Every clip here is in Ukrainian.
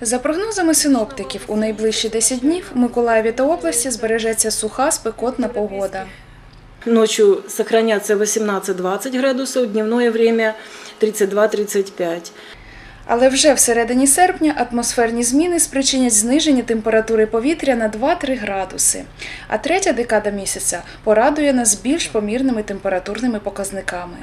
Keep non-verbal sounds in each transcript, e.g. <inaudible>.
За прогнозами синоптиків, у найближчі 10 днів в Миколаєві та області збережеться суха спекотна погода. Ночью сохранятся 18-20 градусов, дневное время 32-35. Але вже всередині серпня атмосферні зміни спричинять зниження температури повітря на 2-3 градуси. А третя декада місяця порадує нас більш помірними температурними показниками.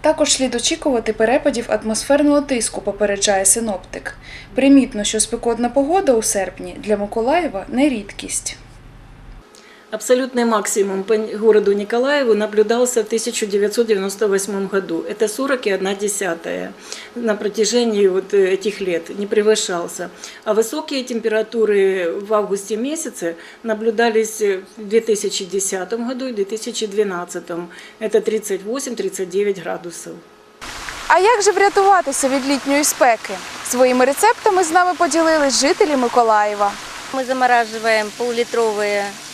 Також слід очікувати перепадів атмосферного тиску, попереджає синоптик. Примітно, що спекотна погода у серпні для Миколаєва не рідкість. Абсолютный максимум по городу Николаеву наблюдался в 1998 году. Это 41 десятая на протяжении вот этих лет не превышался. А высокие температуры в августе месяце наблюдались в 2010 году и 2012. Это 38-39 градусов. А як же врятуватися від літньої спеки? Своїми рецептами з нами поділились жителі Миколаєва. Мы замораживаем поллитровые, а,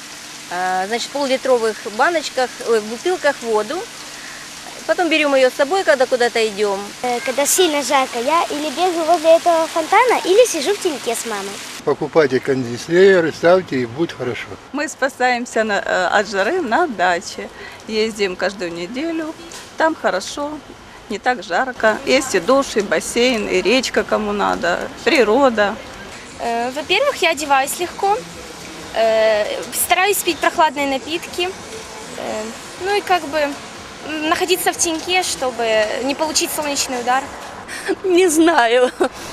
значит, поллитровых баночках, ой, в бутылках воду. Потом берем ее с собой, когда куда-то идем. Э, Когда сильно жарко, я или бегаю возле этого фонтана, или сижу в теньке с мамой. Покупайте кондиционеры, ставьте и будет хорошо. Мы спасаемся на- э, от жары на даче. Ездим каждую неделю. Там хорошо, не так жарко. Есть и душ, и бассейн, и речка кому надо, природа. Э, Во-первых, я одеваюсь легко, стараюсь пить прохладные напитки, э, ну и как бы находиться в теньке, чтобы не получить солнечный удар. <laughs> Не знаю.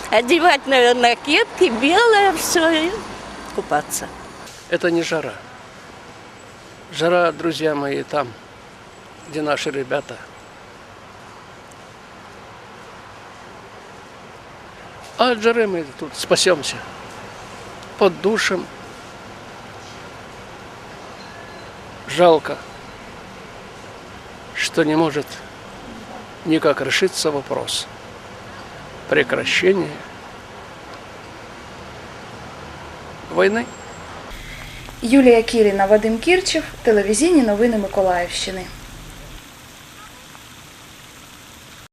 Одевать, наверное, кепки, белое все и купаться. Это не жара. Жара, друзья мои, там, где наши ребята. А от жары мы тут спасемся. Под душем. Жалко, что не может никак решиться вопрос прекращения войны. Юлія Кіріна, Вадим Кірчев, телевізійні новини Миколаївщини.